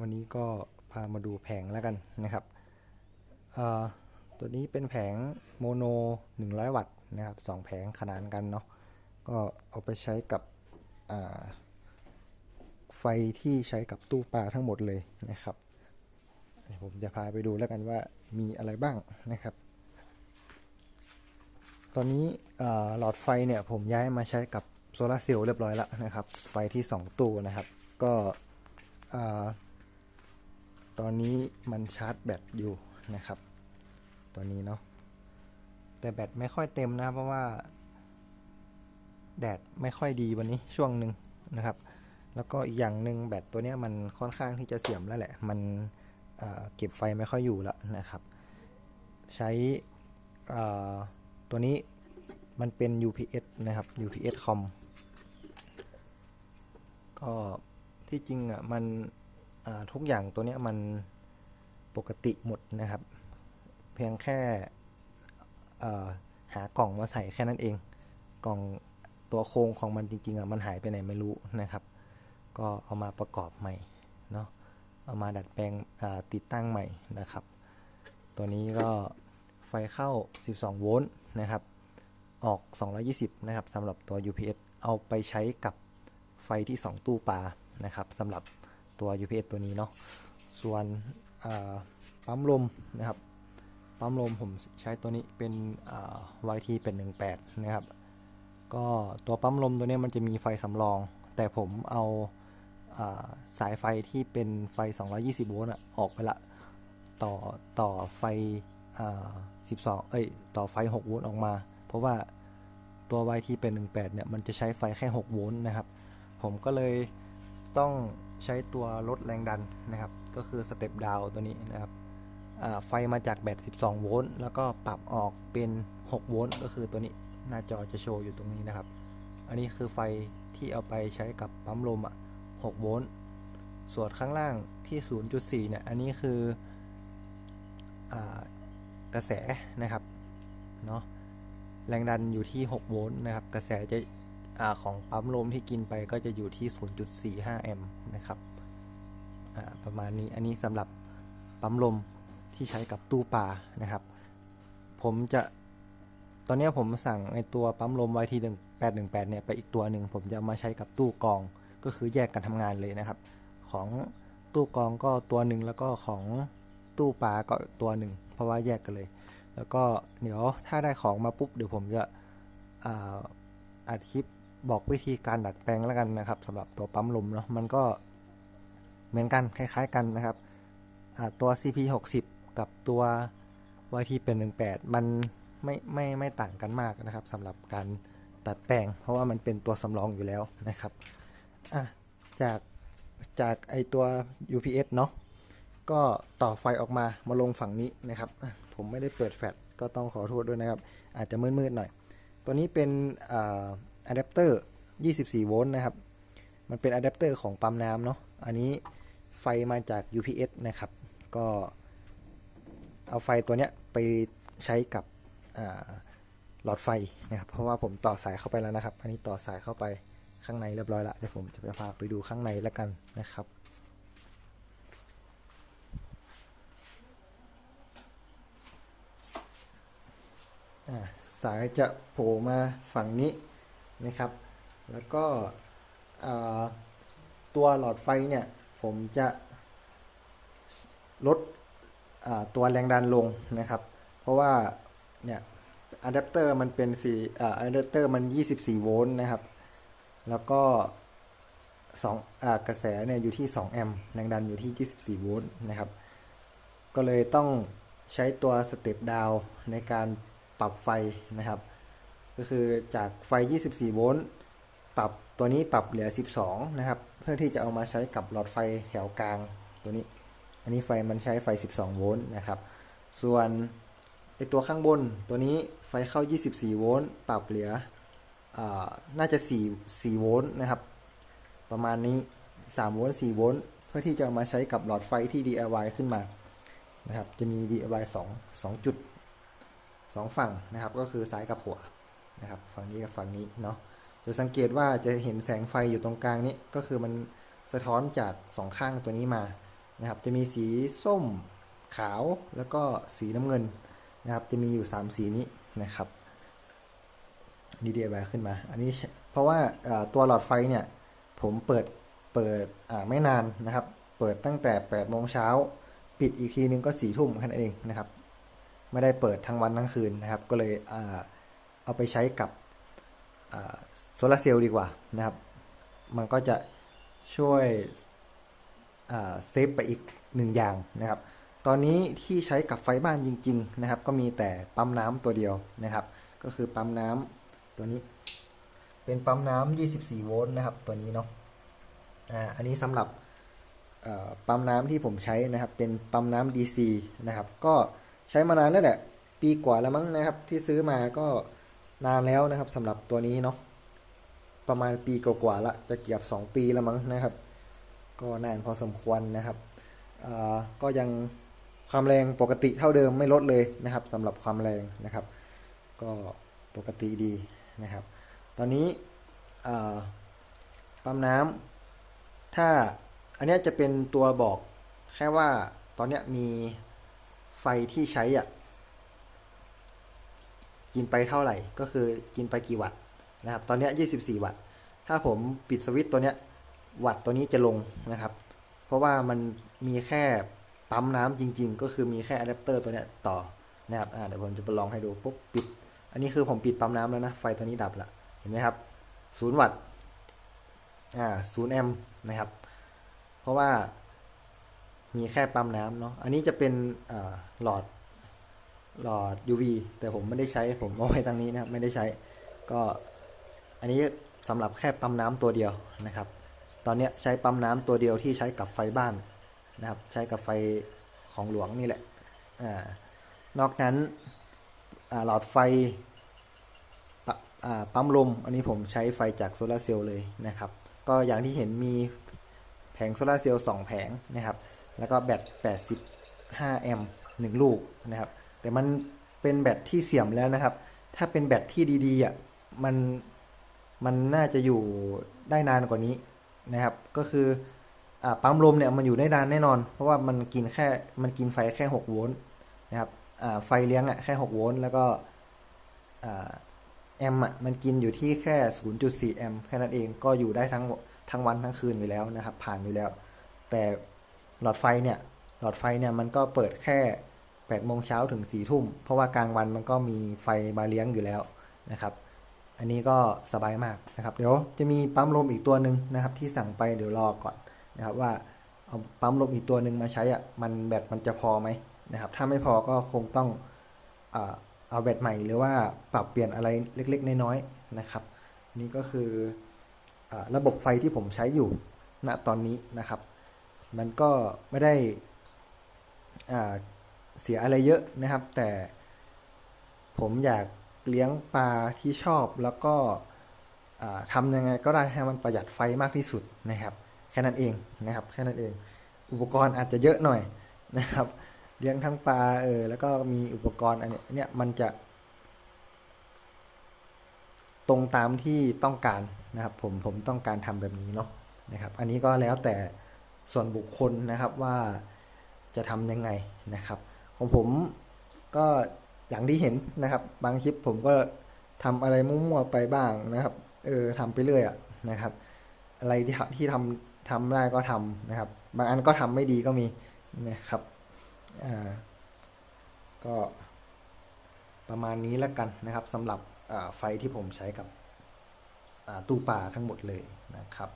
วันนี้ก็พามาดูแผงแล้วกันนะครับตัวนี้เป็นแผงโมโน 100 วัตต์นะครับสองแผงขนานกันเนาะก็เอาไปใช้กับไฟที่ใช้กับตู้ปลาทั้งหมดเลยนะครับเดี๋ยวผมจะพาไปดูแล้วกันว่ามีอะไรบ้างนะครับ ตอนนี้หลอดไฟเนี่ยผมย้ายมาใช้กับโซลาเซลล์เรียบร้อยแล้วนะครับ ไฟที่ 2 ตู้นะครับ ก็ ตอนนี้มันชาร์จแบตอยู่นะครับตัวนี้เนาะแต่แบตไม่ค่อยเต็มนะเพราะว่า แดดไม่ค่อยดีวันนี้ช่วงหนึ่งนะครับ แล้วก็อีกอย่างหนึ่งแบตตัวนี้มันค่อนข้างที่จะเสื่อมแล้วแหละ มันเเก็บไฟไม่ค่อยอยู่แล้วนะครับ ใช้ตัวนี้มันเป็น UPS นะครับ UPS com ก็ที่จริงอะมัน ทุกอย่างตัวเนี้ยมันปกติหมดนะครับ เพียงแค่หากล่องมาใส่แค่นั้นเอง กล่องตัวโครงของมันจริงๆอะมันหายไปไหนไม่รู้นะครับ ก็เอามาประกอบใหม่เนาะเอามาดัดแปลงติดตั้งใหม่นะครับ ตัวนี้ก็ไฟเข้า 12 โวลต์นะครับ ออก 220 นะครับสำหรับตัว UPS เอาไปใช้กับไฟที่ 2 ตู้ปลานะครับสำหรับ ตัว UPS ตัวนี้เนาะส่วนปั๊มลมนะครับปั๊มลมผมใช้ตัวนี้เป็น YT เป็น18นะครับ ก็ตัวปั๊มลมตัวนี้มันจะมีไฟสำรอง แต่ผมเอาอาสายไฟที่เป็นไฟ 220 โวลต์ออกไปละ ต่อต่อไฟอ12 เอ้ย ต่อไฟ 6 โวลต์ออกมา เพราะว่าตัว YT เป็น 18 เนี่ย มันจะใช้ไฟแค่ 6 โวลต์นะครับ ผมก็เลยต้อง ใช้ตัวลดแรงดันนะครับ ก็คือสเต็ปดาวตัวนี้นะครับไฟมาจากแบต 12 โวลต์ แล้วก็ปรับออกเป็น 6 โวลต์ ก็คือตัวนี้หน้าจอจะโชว์อยู่ตรงนี้นะครับ อันนี้คือไฟที่เอาไปใช้กับปั๊มลมอะ 6 โวลต์ ส่วนข้างล่างที่ 0.4 เนี่ย อันนี้คืออกระแสนะครับ เนาะ แรงดันอยู่ที่ 6 โวลต์นะครับ กระแสจะ อของปั๊มลมที่กินไปก็จะอยู่ที่ 0.45 แอมป์นะครับประมาณนี้อันนี้สำหรับปั๊มลมที่ใช้กับตู้ปลานะครับ ผมจะตอนนี้ผมสั่งไอตัวปั๊มลม YT 818 เนี่ยไปอีกตัวหนึ่งผมจะมาใช้กับตู้กองก็คือแยกกันทำงานเลยนะครับ ของตู้กองก็ตัวหนึ่งแล้วก็ของตู้ปลาก็ตัวหนึ่งเพราะว่าแยกกันเลย แล้วก็เดี๋ยวถ้าได้ของมาปุ๊บเดี๋ยวผมจะออัดคลิป บอกวิธีการดัดแปลงแล้วกันนะครับสำหรับตัวปั๊มลมเนาะมันก็เหมือนกันคล้าย ๆกันนะครับตัว CP 60กับตัว YT เป็น18มันไม่ไม่ไม่ต่างกันมากนะครับสำหรับการตัดแปลง เพราะว่ามันเป็นตัวสำรองอยู่แล้วนะครับจากจากไอตัว UPS เนาะก็ต่อไฟออกมามาลงฝั่งนี้นะครับ ผมไม่ได้เปิดแฟลชก็ต้องขอโทษด้วยนะครับ อาจจะมืดๆหน่อย ตัวนี้เป็น อะแดปเตอร์ 24 โวลต์นะครับ มันเป็นอะแดปเตอร์ของปั๊มน้ำเนาะ อันนี้ไฟมาจาก UPS นะครับ ก็เอาไฟตัวเนี้ยไปใช้กับหลอดไฟนะครับ เพราะว่าผมต่อสายเข้าไปแล้วนะครับ อันนี้ต่อสายเข้าไปข้างในเรียบร้อยล้วเดี๋ยวผมจะไปพาไปดูข้างในแล้วกันนะครับสายจะโผล่มาฝั่งนี้ นะครับ แล้วก็ตัวหลอดไฟเนี่ยผมจะลดตัวแรงดันลงนะครับ เพราะว่าเนี่ยอะแดปเตอร์มันเป็นสี่อะแดปเตอร์มัน 24 โวลต์นะครับ แล้วก็สองกระแสเนี่ยอยู่ที่ 2 แอมป์แรงดันอยู่ที่ 24 โวลต์นะครับ ก็เลยต้องใช้ตัวสเต็ปดาวในการปรับไฟนะครับ ก็คือจากไฟ 24 โวลต์ปรับตัวนี้ปรับเหลือ 12 นะครับ เพื่อที่จะเอามาใช้กับหลอดไฟแถวกลางตัวนี้ อันนี้ไฟมันใช้ไฟ 12 โวลต์นะครับ ส่วนไอตัวข้างบนตัวนี้ไฟเข้า 24 โวลต์ปรับเหลืออน่าจะ 4 4 โวลต์นะครับ ประมาณนี้ 3 โวลต์ 4 โวลต์เพื่อที่จะเอามาใช้กับหลอดไฟที่ DIY ขึ้นมานะครับ จะมี DIY 2 2จุด 2 ฝั่งนะครับ ก็คือซ้ายกับขวา นะครับฝั่งนี้กับฝั่งนี้เนาะจะสังเกตว่าจะเห็นแสงไฟอยู่ตรงกลางนี้ก็คือมันสะท้อนจากสองข้างตัวนี้มานะครับจะมีสีส้มขาวแล้วก็สีน้ำเงินนะครับจะมีอยู่ 3 สีนี้นะครับดีดีไว้ขึ้นมา อันนี้เพราะว่าตัวหลอดไฟเนี่ยผมเปิดเปิดไม่นานนะครับ เปิดตั้งแต่8โมงเช้าปิดอีกทีนึงก็สี่ทุ่มแค่นั้นเองนะครับ ไม่ได้เปิดทั้งวันทั้งคืนนะครับ ก็เลยอ่า เอาไปใช้กับโซลาร์เซลล์ดีกว่านะครับ มันก็จะช่วยเซฟไปอีกหนึ่งอย่างนะครับ ตอนนี้ที่ใช้กับไฟบ้านจริง ๆ นะครับ ก็มีแต่ปั๊มน้ำตัวเดียวนะครับ ก็คือปั๊มน้ำตัวนี้ เป็นปั๊มน้ำ24 โวลต์นะครับ ตัวนี้เนาะอ่าอันนี้สำหรับปั๊มน้ำที่ผมใช้นะครับ เป็นปั๊มน้ำ DC นะครับ ก็ใช้มานานแล้วแหละ ปีกว่าแล้วมั้งนะครับ ที่ซื้อมาก็ นานแล้วนะครับสำหรับตัวนี้เนาะประมาณปีกว่าๆละจะเกือบ2 ปีแล้วมั้งนะครับ ก็นานพอสมควรนะครับก็ยังความแรงปกติเท่าเดิมไม่ลดเลยนะครับสำหรับความแรงนะครับ ก็ปกติดีนะครับ ตอนนี้อ่าปั๊มน้ำถ้าอันนี้จะเป็นตัวบอกแค่ว่าตอนเนี้ยมีไฟที่ใช้อะ กินไปเท่าไหร่ ก็คือกินไปกี่วัตต์นะครับ ตอนนี้ย24 วัตต์ ถ้าผมปิดสวิตช์ตัวเนี้ยวัตต์ตัวนี้จะลงนะครับ เพราะว่ามันมีแค่ปั๊มน้ำจริง ๆ ก็คือมีแค่อะแดปเตอร์ตัวเนี้ยต่อนะครับเดี๋ยวผมจะไปลองให้ดูปุ๊บปิด อันนี้คือผมปิดปั๊มน้ำแล้วนะ ไฟตัวนี้ดับละเห็นไหมครับศูนย์วัตต์อ่าศูนย์แอมป์นะครับ เพราะว่ามีแค่ปั๊มน้ำเนาะ อันนี้จะเป็นหลอด หลอด UV แต่ผมไม่ได้ใช้ผมเอาไว้ตรงนี้นะครับไม่ได้ใช้ก็อันนี้สำหรับแค่ปั๊มน้ำตัวเดียวนะครับ ตอนเนี้ยใช้ปั๊มน้ำตัวเดียวที่ใช้กับไฟบ้านนะครับ ใช้กับไฟของหลวงนี่แหละอ่านอกนั้นอหลอดไฟป,ปั๊มลม อันนี้ผมใช้ไฟจากโซลาร์เซลล์เลยนะครับ ก็อย่างที่เห็นมีแผงโซลาร์เซลล์2แผงนะครับ แล้วก็แบต 85 แอมป์1ลูกนะครับ แต่มันเป็นแบตที่เสื่อมแล้วนะครับ ถ้าเป็นแบตที่ดีๆอะมันมันน่าจะอยู่ได้นานกว่านี้นะครับ ก็คืออปั๊มลมเนี่ยมันอยู่ได้นานแน่นอน เพราะว่ามันกินแค่มันกินไฟแค่ 6 โวลต์นะครับไฟเลี้ยงอะแค่ 6 โวลต์แล้วก็แอมป์อะมันกินอยู่ที่แค่ 0.4 แอมป์แค่นั้นเองก็อยู่ได้ทั้งทั้งวันทั้งคืนอยู่แล้วนะครับ ผ่านอยู่แล้ว แต่หลอดไฟเนี่ยหลอดไฟเนี่ยมันก็เปิดแค่ 8โมงเช้าถึง4ทุ่ม เพราะว่ากลางวันมันก็มีไฟมาเลี้ยงอยู่แล้วนะครับ อันนี้ก็สบายมากนะครับ เดี๋ยวจะมีปั๊มลมอีกตัวหนึ่งนะครับ ที่สั่งไปเดี๋ยวรอก่อนนะครับว่าเอาปั๊มลมอีกตัวหนึ่งมาใช้อะมันแบตมันจะพอไหมนะครับ ถ้าไม่พอก็คงต้องเอาแบตใหม่หรือว่าปรับเปลี่ยนอะไรเล็กๆ น้อยๆนะครับอันนี่ก็คืออระบบไฟที่ผมใช้อยู่ณตอนนี้นะครับ มันก็ไม่ได้อ่า เสียอะไรเยอะนะครับ แต่ผมอยากเลี้ยงปลาที่ชอบแล้วก็ทำยังไงก็ได้ให้มันประหยัดไฟมากที่สุดนะครับ แค่นั้นเองนะครับแค่นั้นเอง อุปกรณ์อาจจะเยอะหน่อยนะครับ เลี้ยงทั้งปลาเออแล้วก็มีอุปกรณ์อันเนี้ยเนี่ยมันจะตรงตามที่ต้องการนะครับ ผมผมต้องการทำแบบนี้เนาะนะครับ อันนี้ก็แล้วแต่ส่วนบุคคลนะครับว่าจะทำยังไงนะครับ ของผมก็อย่างที่เห็นนะครับ บางคลิปผมก็ทำอะไรมั่วๆไปบ้างนะครับ เออทำไปเรื่อยอะนะครับ อะไรที่ที่ทำทำได้ก็ทำนะครับ บางอันก็ทำไม่ดีก็มีนะครับอ่าก็ประมาณนี้แล้วกันนะครับสำหรับไฟที่ผมใช้กับตู้ปลาทั้งหมดเลยนะครับ